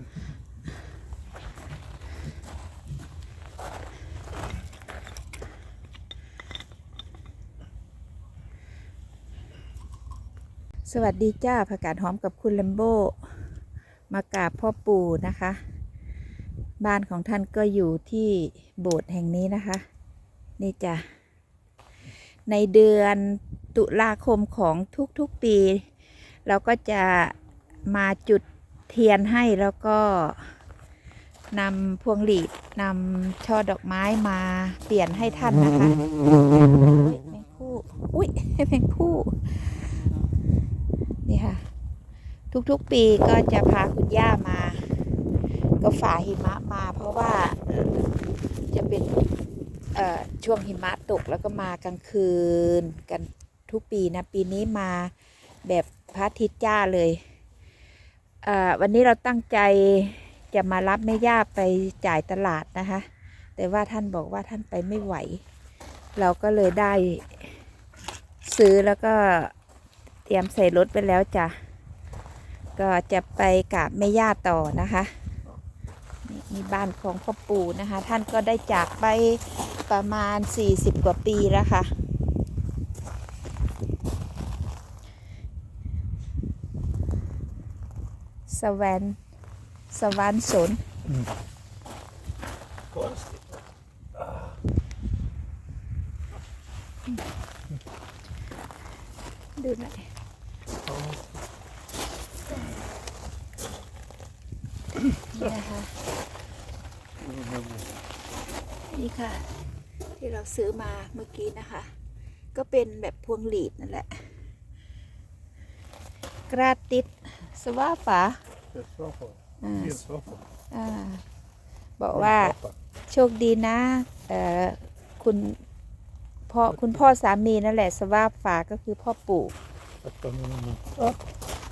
สวัสดีจ้าผักกาดหอมกับคุณแลมโบ มากราบพ่อปู่นะคะ บ้านของท่านก็อยู่ที่โบสถ์แห่งนี้นะคะ นี่จ้ะ ในเดือนตุลาคมของทุกๆปี เราก็จะมาจุด เทียนให้แล้วก็นำพวงหลีดนำช่อดอกไม้มาเปลี่ยนให้ท่านนะคะแมงผู้อุ้ยแมงผู้นี่ค่ะ ทุกๆปีก็จะพาคุณย่ามา ก็ฝ่าหิมะมาเพราะว่าจะเป็นช่วงหิมะตกแล้วก็มากลางคืนกันทุกปีนะ ปีนี้มาแบบพระอาทิตย์จ้าเลย วันนี้เราตั้งใจจะมารับแม่ย่าไปจ่ายตลาดนะคะ แต่ว่าท่านบอกว่าท่านไปไม่ไหว เราก็เลยได้ซื้อแล้วก็เตรียมใส่รถไปแล้วจ้ะ ก็จะไปกับแม่ย่าต่อนะคะนี่นี่บ้านของพ่อปู่นะคะ ท่านก็ได้จากไปประมาณ 40 กว่าปีแล้วค่ะ สวรรค์สวรรค์สน Konstigt. ดูหน่อยนี่นะคะ นี่ค่ะ ที่เราซื้อมาเมื่อกี้นะคะ ก็เป็นแบบพวงหลีดนั่นแหละ กราติดสว่าฝา Det är så på. อ่า Det är så på. อ่าบอกว่า Pappa. โชคดีนะเอ่อคุณพ่อคุณพ่อสามีนั่นแหละสวาฝาก็คือพ่อปู่ Pappa, mamma.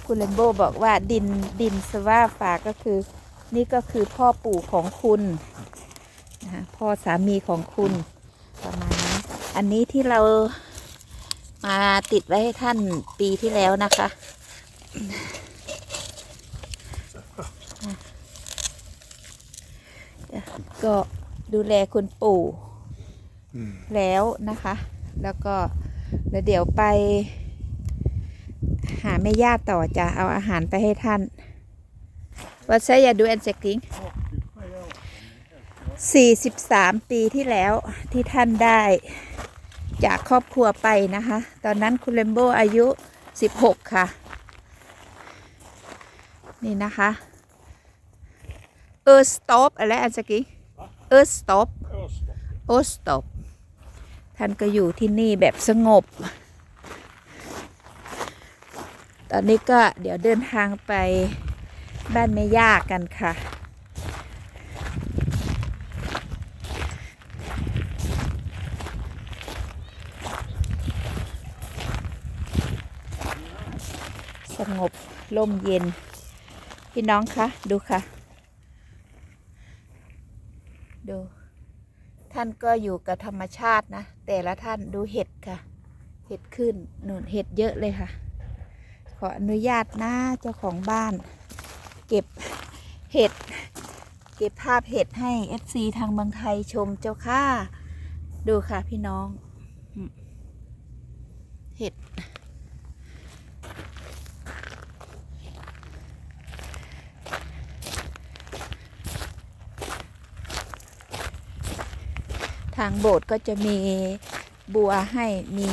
คุณเลมโบบอกว่าดินดินสวาฝาก็คือ นี่ก็คือพ่อปู่ของคุณนะคะพ่อสามีของคุณประมาณนั้นอันนี้ที่เรามาติดไว้ให้ท่านปีที่แล้วนะคะ ก็ดูแลคุณปู่ Mm. แล้วนะคะ แล้วก็แล้วเดี๋ยวไป หาแม่ย่าต่อจะเอาอาหารไปให้ท่านว่าใช่อย่าดูแอนเซกิง43 ปีที่แล้วที่ท่านได้จากครอบครัวไปนะคะ ตอนนั้นคุณเลมโบอายุ 16 ค่ะ นี่นะคะ เออสต็อปอะไรอันสกิ เออสต็อป Öster. โอสตบท่านก็อยู่ที่นี่แบบสงบ ตอนนี้ก็เดี๋ยวเดินทางไปบ้านแม่ย่ากันค่ะ สงบ ร่มเย็น พี่น้องคะ ดูค่ะ ดู ท่านก็อยู่กับธรรมชาตินะ แต่ละท่านดูเห็ดค่ะ เห็ดขึ้นหนุนเห็ดเยอะเลยค่ะ ขออนุญาตนะเจ้าของบ้าน เก็บเห็ด เก็บภาพเห็ดให้ FC ทางบางไทยชมเจ้าค่ะ ดูค่ะพี่น้อง อืม ทางโบสถ์ก็จะมีบัวให้มี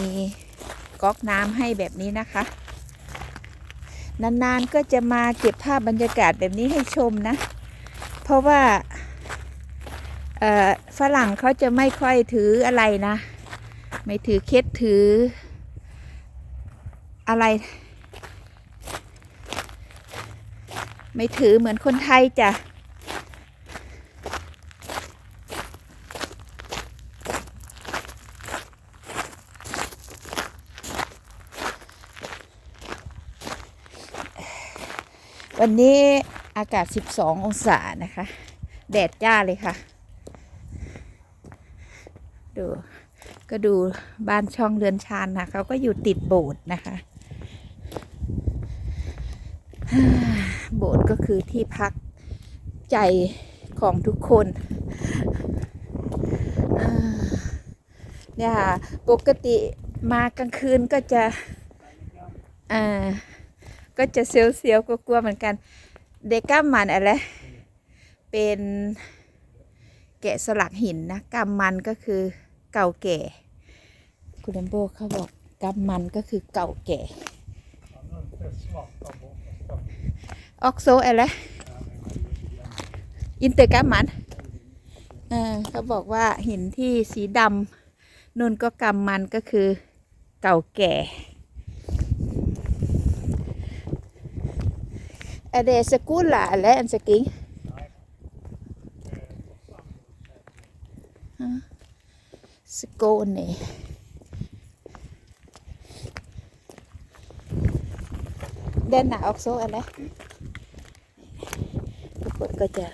ก๊อกน้ำให้แบบนี้นะคะ นานๆก็จะมาเก็บภาพบรรยากาศแบบนี้ให้ชมนะ เพราะว่าฝรั่งเขาจะไม่ค่อยถืออะไรนะ ไม่ถือเคสถืออะไร ไม่ถือเหมือนคนไทยจ้ะ วันนี้อากาศ 12 องศานะคะ แดดจ้าเลยค่ะ ดู ก็ดูบ้านช่องเรือนชานนะเขาก็อยู่ติดโบสถ์นะคะ โบสถ์ก็คือที่พักใจของทุกคนเนี่ยค่ะปกติมากลางคืนก็จะอ่า ก็จะเสียวๆกลัวๆเหมือนกัน เดก้ามันอะไรเป็นแกะสลักหินนะกำมันก็คือเก่าแก่ คุณลัมโบเขาบอกกำมันก็คือเก่าแก่ออกโซอะไรอินเตอร์กำมันเออเขาบอกว่าหินที่สีดำนุ่นก็กำมันก็คือเก่าแก่อเดสกุลละอะไรอันสกิง สโกนเนี่ยเด่น หนาออกโซอะไรทุกคนก็จะ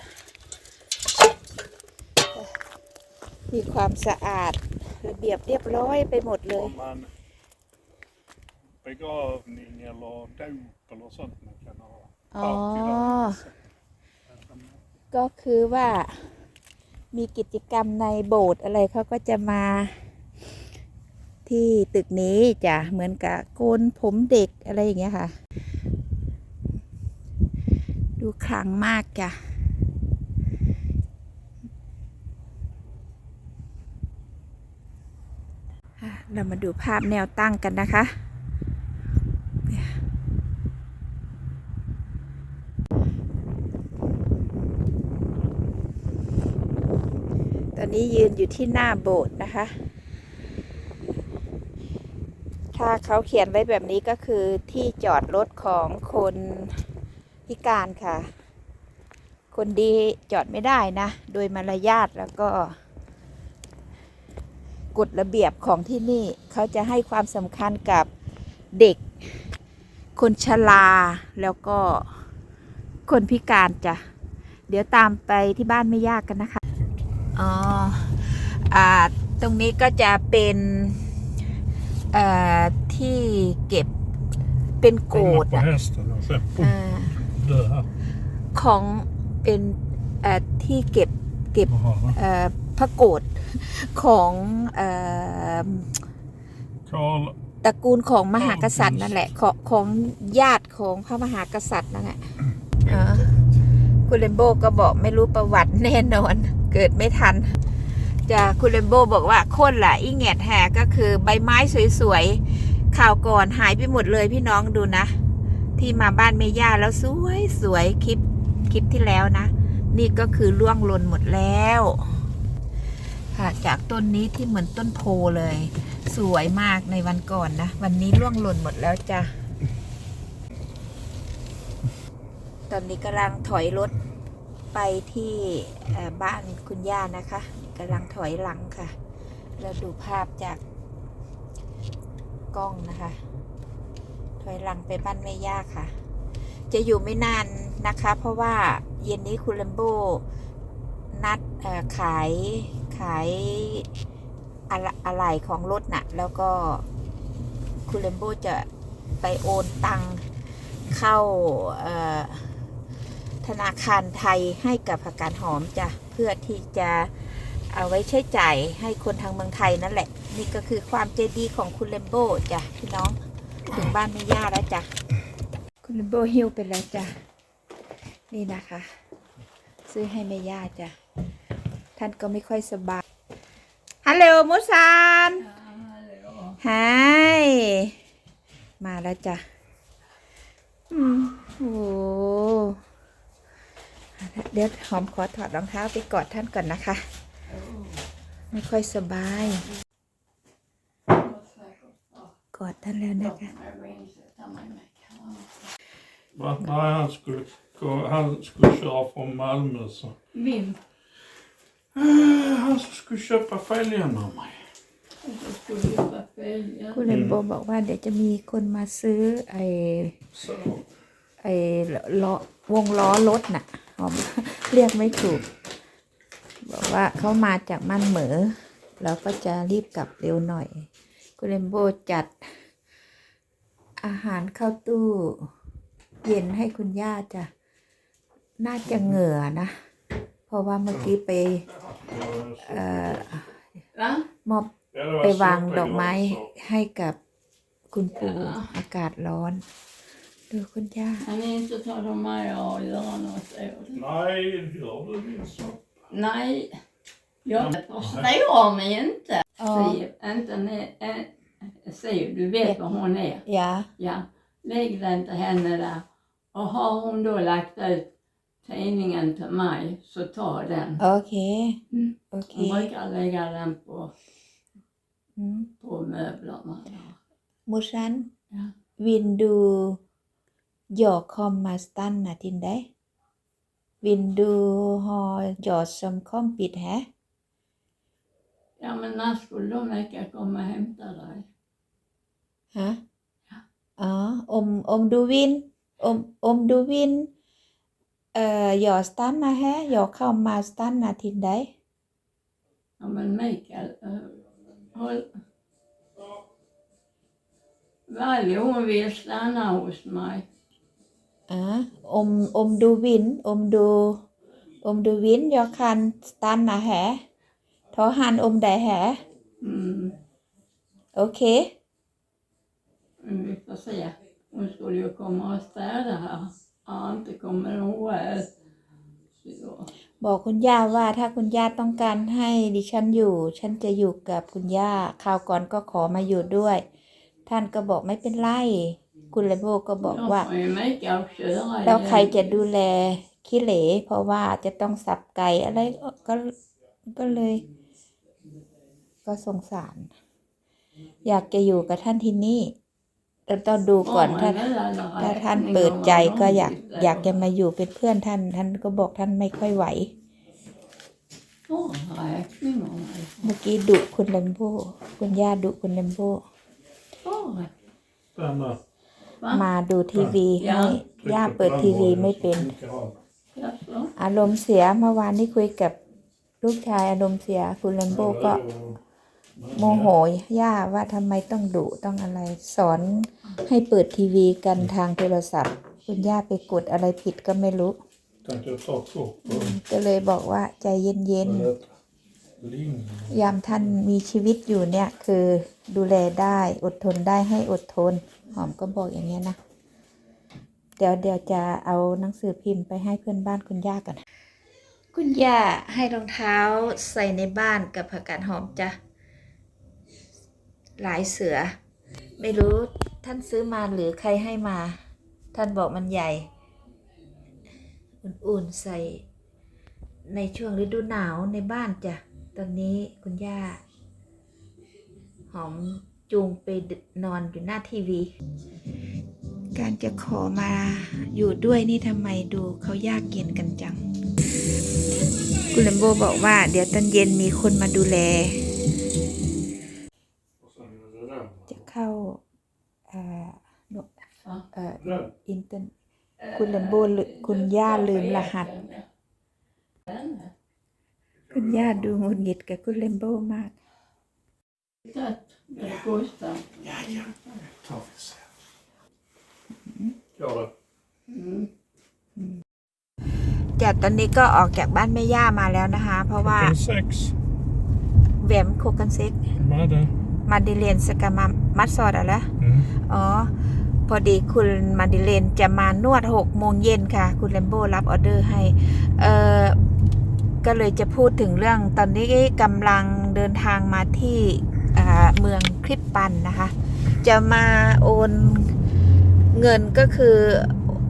มีความสะอาดระเบียบเรียบร้อยไปหมดเลย Om man begår en eller dop eller sånt man kan ha. อ๋อ ก็คือว่ามีกิจกรรมในโบสถ์อะไรเขาก็จะมา ที่ตึกนี้จ้ะเหมือนกับโกนผมเด็กอะไรอย่างเงี้ยค่ะ ดูคลังมากจ้ะเรามาดูภาพแนวตั้งกันนะคะ ต อนนี้ยืนอยู่ที่หน้าโบสถ์นะคะ ถ้าเขาเขียนไว้แบบนี้ก็คือที่จอดรถของคนพิการค่ะ คนดีจอดไม่ได้นะ โดยมารยาทแล้วก็กฎระเบียบของที่นี่เขาจะให้ความสำคัญกับเด็ก คนชราแล้วก็คนพิการจ้ะ เดี๋ยวตามไปที่บ้านไม่ยากกันนะคะ อ๋อ ตรงนี้ก็จะเป็นที่เก็บเป็นโกดอะของเป็นเอ่อที่เก็บเก็บพระโกดของตระกูลของมหากษัตริย์นั่นแหละของของญาติของพระมหากษัตริย์นั่นแหละคุณเลมโบก็บอกไม่รู้ประวัติแน่นอน เกิดไม่ทัน จะคุณเลมโบบอกว่าโคนละอีแงดแหก็คือใบไม้สวยๆข่าวก่อนหายไปหมดเลยพี่น้องดูนะ ที่มาบ้านเมย่าแล้วสวยสวยคลิปคลิปที่แล้วนะ นี่ก็คือล่วงหล่นหมดแล้ว ค่ะจากต้นนี้ที่เหมือนต้นโพเลย สวยมากในวันก่อนนะ วันนี้ล่วงหล่นหมดแล้วจ้ะตอนนี้กำลังถอยรถไปที่บ้านคุณย่านะคะ กำลังถอยหลังค่ะแล้วดูภาพจากกล้องนะคะ ถอยหลังไปบ้านแม่ย่าค่ะ จะอยู่ไม่นานนะคะ เพราะว่าเย็นนี้คุณลัมโบนัดขายขายอะไรของรถน่ะ แล้วก็คุณลัมโบจะไปโอนตังเข้าธนาคารไทยให้กับผักกาดหอมจ้ะ เพื่อที่จะ เอาไว้ใช้จ่ายให้คนทางเมืองไทยนั่นแหละ นี่ก็คือความใจดีของคุณเลมโบจ้ะพี่น้องถึงบ้านไม่ย่าแล้วจ้ะคุณเลมโบหิวไปแล้วจ้ะนี่นะคะ ซื้อให้แม่ย่าจ้ะท่านก็ไม่ค่อยสบายฮัลโหลมุสานฮายมาแล้วจ้ะอืมโอ้โหเดี๋ยวหอมขอถอดรองเท้าไปกอดท่านก่อนนะคะ ไม่ค่อยสบาย กอดท่านแล้วนะคะ Va? Nej, han skulle, gå- han skulle köra från Malmö så. Vem? Eh, Han som skulle köpa fälgarna av mig. Jag skulle jobba fälgar. คุณเรนโบบอกว่าเดี๋ยวจะมีคนมาซื้อไอ้ Så. ไอ้ล้อวงล้อรถน่ะหอม เรียกไม่ถูก บอกว่าเขามาจากมันเหมอแล้วก็จะรีบกลับเร็วหน่อย คุณเรนโบจัด อาหารเข้าตู้ เย็นให้คุณย่าจ้ะน่าจะเหงื่อนะ เพราะว่าเมื่อกี้ไปเอ่อ Va? มอบไปวางดอกไม้ให้กับคุณปู่อากาศร้อน ดูคุณย่า Han är inte tar de mig och gör något åt. Nej, gör du det så. Nej, jag förstår mig inte. อ๋อ Siv, inte ni, äh, Siv, du vet vad hon är. ยา Ja, lägg den till henne där. Och har hon då lagt ut tidningen till mig, så ta den. โอเค Mm. โอเค Hon brukar lägga den på, อืม på möblerna. där. มูชัน Ja. วินดูหยอก คอมมาสตันนะทินได้วินดูฮอหยอดสมคอมปิดแฮะ ja, men när skulle de lika komma och hämta dig? ฮะอ๋ออมอมดูวินอมอมดูวินเอ่อหยอดสตันนะแฮะหยอกคอมมาสตันนะทินได้ Ja, men Mikael, uh, håll... Varje hon vill stanna hos mig. อ่าอมอมดูวินอมดูอมดูวินยอคันสตันนะแฮะทอหันอมได้แฮะ Mm. โอเค Men vi får se. Hon skulle ju komma och städa här. Ja, inte kommer hon väl. Så. บอกคุณย่าว่าถ้าคุณย่าต้องการให้ดิฉันอยู่ ฉันจะอยู่กับคุณย่าคราวก่อนก็ขอมาอยู่ด้วย ท่านก็บอกไม่เป็นไร คุณเลโบก็บอก Då ว่า får ju Mikael köra แล้วใคร igen. จะดูแลขี้เหร่เพราะว่าจะต้องสับไก่อะไรก็ก็เลย ก็สงสาร อยากจะอยู่กับท่านที่นี่แต่ต้องดูก่อน Ja, ถ้า men det där ถ้า räkningen ท่านเปิดใจก็อยาก har อยากจะมาอยู่เป็นเพื่อนท่าน ท่านก็บอกท่านไม่ค่อยไหว Ja, räkningen har เมื่อกี้ดุคุณเลมโบคุณย่าดุคุณเลมโบ Ja, Denna. va? มาดูทีวีให้ย่าเปิดทีวีไม่เป็น Jaså? อารมณ์เสียเมื่อวานนี้คุยกับลูกชายอารมณ์เสียคุณเลมโบก็โมโหย่าว่าทำไมต้องดุต้องอะไรสอนให้เปิดทีวีกันทางโทรศัพท์ คุณย่าไปกดอะไรผิดก็ไม่รู้ Tänkte jag ta två på ก็เลยบอกว่าใจเย็น eller ling. ๆยามท่านมีชีวิตอยู่เนี่ยคือดูแลได้อดทนได้ให้อดทน หอมก็บอกอย่างเงี้ยนะ เดี๋ยวเดี๋ยวจะเอาหนังสือพิมพ์ไปให้เพื่อนบ้านคุณย่ากันคุณย่าให้รองเท้าใส่ในบ้านกับผักกาดหอมจ้ะ หลายเสือ ไม่รู้ท่านซื้อมาหรือใครให้มา ท่านบอกมันใหญ่ อุ่นๆใส่ในช่วงฤดูหนาวในบ้านจ้ะ ตอนนี้คุณย่า หอม จูงไปนอนอยู่หน้าทีวี การจะขอมาอยู่ด้วยนี่ทำไมดูเขายากเย็นกันจัง คุณเลมโบบอกว่า เดี๋ยวตอนเย็นมีคนมาดูแล Och sen är det den. จะเข้าเอ่อโน Ja. เอ่อ Den. อินเตอร์คุณเลมโบลืคุณย่าลืมรหัส Den. คุณย่าดูหงุดหงิดกับคุณเลมโบมาก Det det kostar. Ja, ja. tar vi sen. Gör det. Mm. จากตอนนี้ก็ออกจากบ้านแม่ย่ามาแล้วนะคะ เพราะว่า Klockan sex. แหวมโคกันเซ็ก Madde. มาดิเลนสกามามัดซอดอะไร Mm. อ๋อ พอดีคุณมาดิเลนจะมานวด6โมงเย็นค่ะ คุณเลมโบรับออเดอร์ให้ เอ่อก็เลยจะพูดถึงเรื่องตอนนี้กำลังเดินทางมาที่อ่า เมืองคลิปปันนะคะ จะมาโอนเงินก็คือ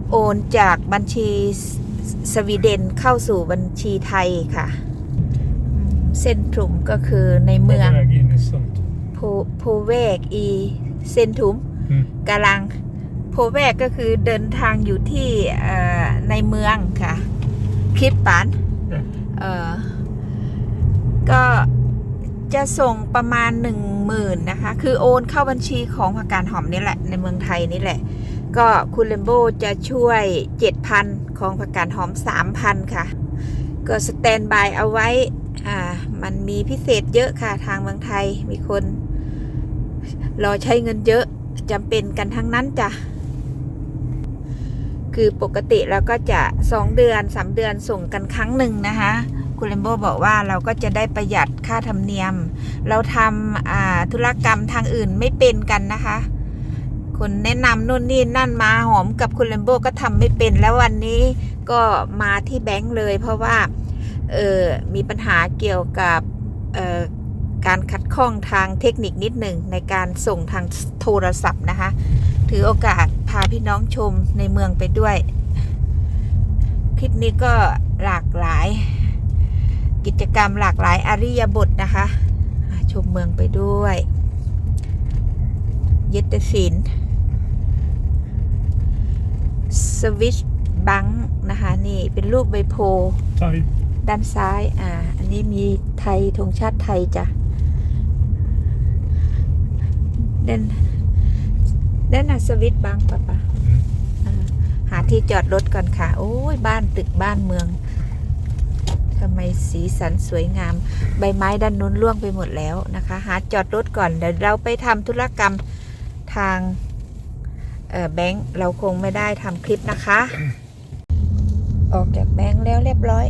โอนจากบัญชีสสวีเดนเข้าสู่บัญชีไทยค่ะอืมเส้นตรุมก็คือในเมือง På väg in i centrum. โพโพเวกอีเซนทุมอืมกำลังโพเวกก็คือเดินทางอยู่ที่เอ่อในเมืองค่ะ คลิปปัน Ja. เอ่อก็ จะส่งประมาณหนึ่งหมื่นนะคะ คือโอนเข้าบัญชีของผักการหอมนี่แหละ ในเมืองไทยนี่แหละ ก็คุณเลมโบจะช่วย 7,000 ของผักกาดหอม 3,000 ค่ะ ก็สแตนบายเอาไว้ อ่า มันมีพิเศษเยอะค่ะทางเมืองไทยมีคน รอใช้เงินเยอะจำเป็นกันทั้งนั้นจ้ะคือคือปกติเราก็จะสองเดือนสามเดือนส่งกันครั้งหนึ่งนะคะ คุณเลมโบบอกว่าเราก็จะได้ประหยัดค่าธรรมเนียม เราทำธุรกรรมทางอื่นไม่เป็นกันนะคะ คนแนะนำนู่นนี่นั่นมาหอมกับคุณเลมโบก็ทำไม่เป็น แล้ววันนี้ก็มาที่แบงค์เลย เพราะว่าเออมีปัญหาเกี่ยวกับออการขัดข้องทางเทคนิคนิดหนึ่งในการส่งทางโทรศัพท์นะคะ ถือโอกาสพาพี่น้องชมในเมืองไปด้วย คลิปนี้ก็หลากหลาย กิจกรรมหลากหลายอริยบทนะคะอ่าชมเมืองไปด้วยเยตเตศินสวิชบังนะคะนี่เป็นรูปใบโพธิ์ Thai. ด้านซ้ายอ่าอันนี้มีไทยธงชาติไทยจ้ะเด่นเด่นอะสวิตบังปะปะอ่าหาที่จอดรถก่อนค่ะ โอ้ยบ้านตึกบ้านเมืองทำไมสีสันสวยงาม ใบไม้ด้านนู้นร่วงไปหมดแล้วนะคะ หาจอดรถก่อนเดี๋ยวเราไปทำธุรกรรมทางแบงค์เราคงไม่ได้ทำคลิปนะคะ ออกจากแบงค์แล้วเรียบร้อย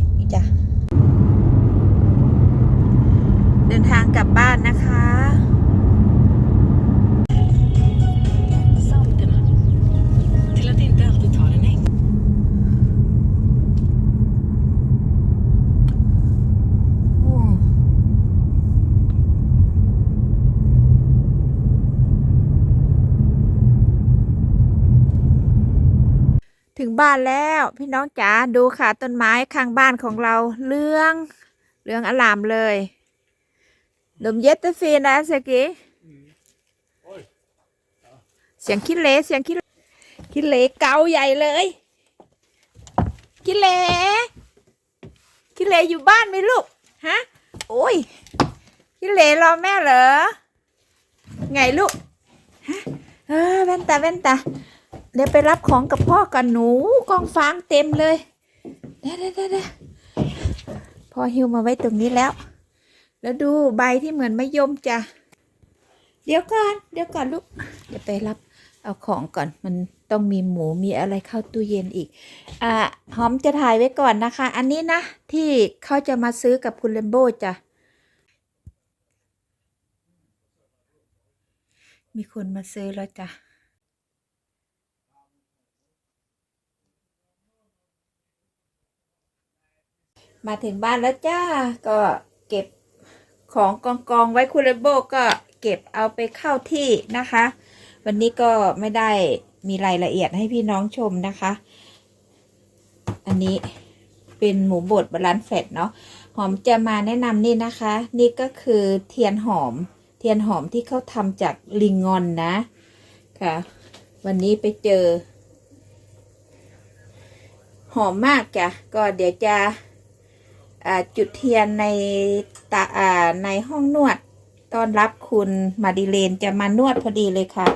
านแล้วพี่น้องจ๋าดูค่ะต้นไม้ข้างบ้านของเราเรื่องเรื่องอลามเลยดมเย็ดตฟีนะเสกีเสียงคิดเลเสียงคิดคิดเลเกาใหญ่เลยคิดเลคิดเลอยู่บ้านไหมลูกฮะโอ้ยพี่เหลรอแม่เหรอไงลูกฮะเออแว่นตาแว่นตา เดี๋ยวไปรับของกับพ่อกันหนูกองฟางเต็มเลยเดี๋ยวเดี๋ยวเดี๋ยวเดี๋ยวพอหิวมาไว้ตรงนี้แล้ว แล้วดูใบที่เหมือนมะยมจ้ะเดี๋ยวก่อนเดี๋ยวก่อนลูกเดี๋ยวไปรับเอาของก่อนมันต้องมีหมูมีอะไรเข้าตู้เย็นอีกอ่าหอมจะถ่ายไว้ก่อนนะคะ อันนี้นะที่เขาจะมาซื้อกับคุณเลมโบจ้ะมีคนมาซื้อแล้วจ้ะ มาถึงบ้านแล้วจ้า ก็เก็บของกองกองๆไว้คุณเลโบก็เก็บเอาไปเข้าที่นะคะ วันนี้ก็ไม่ได้มีรายละเอียดให้พี่น้องชมนะคะ อันนี้เป็นหมูบดบาลานซ์แฟตเนาะ หอมจะมาแนะนำนี่นะคะ นี่ก็คือเทียนหอม เทียนหอมที่เขาทำจากลิงงอนนะค่ะ วันนี้ไปเจอ หอมมากจ้ะก็เดี๋ยวจะ จุดเทียนในตาในห้องนวดต้อนรับคุณมาดิเลนจะมานวดพอดีเลยค่ะ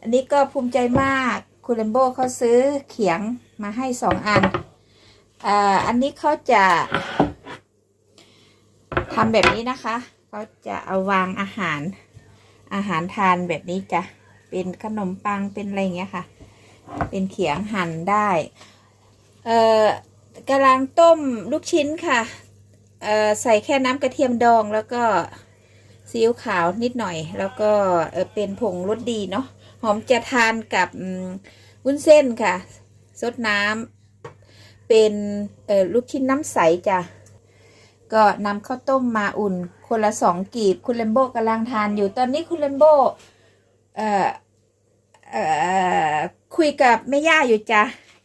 อันนี้ก็ภูมิใจมากคุณเลมโบเขาซื้อเขียงมาให้สองอันออันนี้เขาจะทำแบบนี้นะคะเขาจะเอาวางอาหารอาหารทานแบบนี้จ้ะเป็นขนมปังเป็นอะไรเงี้ยค่ะ เป็นเขียงหั่นได้ เอ่อ กำลังต้มลูกชิ้นค่ะใส่แค่น้ำกระเทียมดองแล้วก็ซีอิ๊วขาวนิดหน่อย แล้วก็เป็นผงรสดีเนาะหอมจะทานกับวุ้นเส้นค่ะซดน้ำเป็นลูกชิ้นน้ำใสจ้ะก็นำข้าวต้มมาอุ่น คนละสองกีบคุณเลมโบกำลังทานอยู่ตอนนี้คุณเลมโบคุยกับแม่ย่าอยู่จ้ะ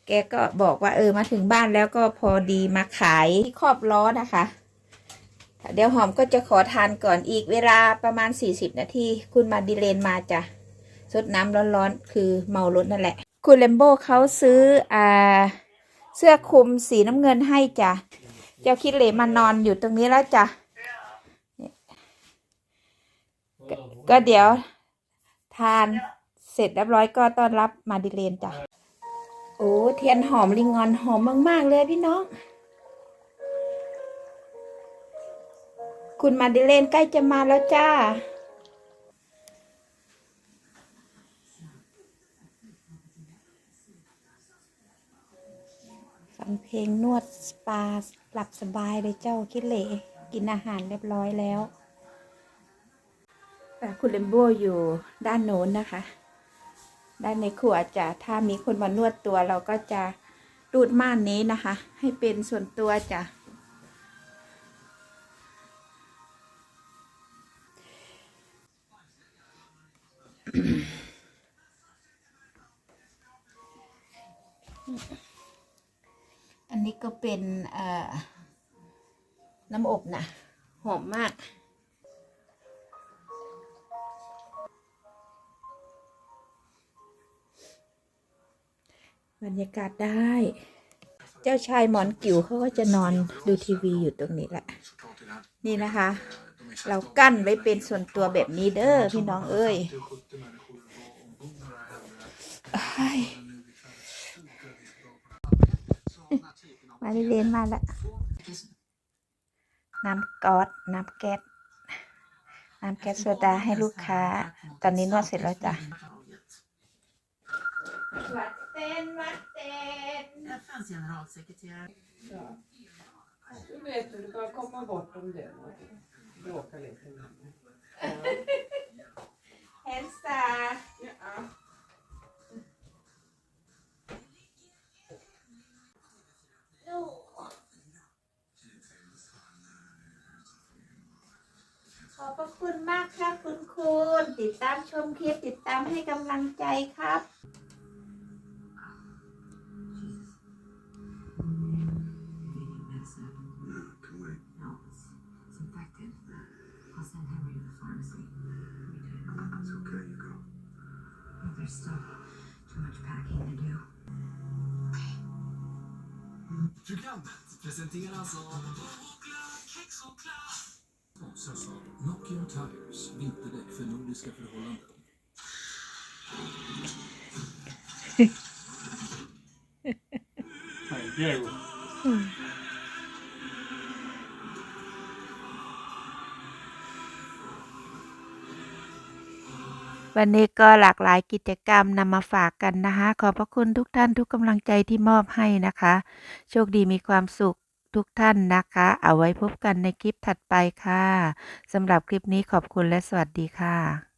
แกก็บอกว่าเออมาถึงบ้านแล้วก็พอดีมาขายที่ครอบล้อนะคะ เดี๋ยวหอมก็จะขอทานก่อนอีกเวลาประมาณ 40 นาที คุณมาดิเลนมาจ้ะสดน้ำร้อนๆ คือเมารถนั่นแหละ คุณเลมโบเขาซื้ออ่าเสื้อคลุมสีน้ำเงินให้จ้ะ เจ้าคิดเหลมานอนอยู่ตรงนี้แล้วจ้ะ ก็ก็เดี๋ยวทานเสร็จเรียบร้อยก็ต้อนรับมาดิเลนจ้ะ โอ้เทียนหอมลิงงอนหอมมากๆเลยพี่น้อง คุณมาดิเลนใกล้จะมาแล้วจ้า ฟังเพลงนวดสปาหลับสบายเลยเจ้าคิดเหลกินอาหารเรียบร้อยแล้วแต่คุณเลมโบอยู่ด้านโน้นนะคะ ด้านในครัวจะถ้ามีคนมานวดตัวเราก็จะรูดม่านนี้นะคะ ให้เป็นส่วนตัวจ้ะอันนี้ก็เป็นน้ำอบนะ หอมมาก บรรยากาศได้ เจ้าชายหมอนกิ๋วเขาก็จะนอนดูทีวีอยู่ตรงนี้แหละ นี่นะคะ เรากั้นไว้เป็นส่วนตัวแบบนี้เด้อพี่น้องเอ้ยอ้ายมาเรียนมาละน้ำก๊อตน้ำแก๊สน้ำแก๊สโซดาให้ลูกค้า ตอนนี้นวดเสร็จแล้วจ้ะ วัดเต้นวัดเต้น FNs generalsekreterare Du vet, du ska komma bort om det. Bråka lite med mig. เฮนสตา Ja. ขอบพระคุณมากครับคุณคุณติดตามชมคลิปติดตามให้กำลังใจครับ Still too much packing to do. Programmet presenteras av Sponsras av Tires, vinterdäck för nordiska förhållanden. Thank you. วันนี้ก็หลากหลายกิจกรรมนำมาฝากกันนะคะ ขอบพระคุณทุกท่านทุกกำลังใจที่มอบให้นะคะ โชคดีมีความสุขทุกท่านนะคะ เอาไว้พบกันในคลิปถัดไปค่ะสำหรับคลิปนี้ขอบคุณและสวัสดีค่ะ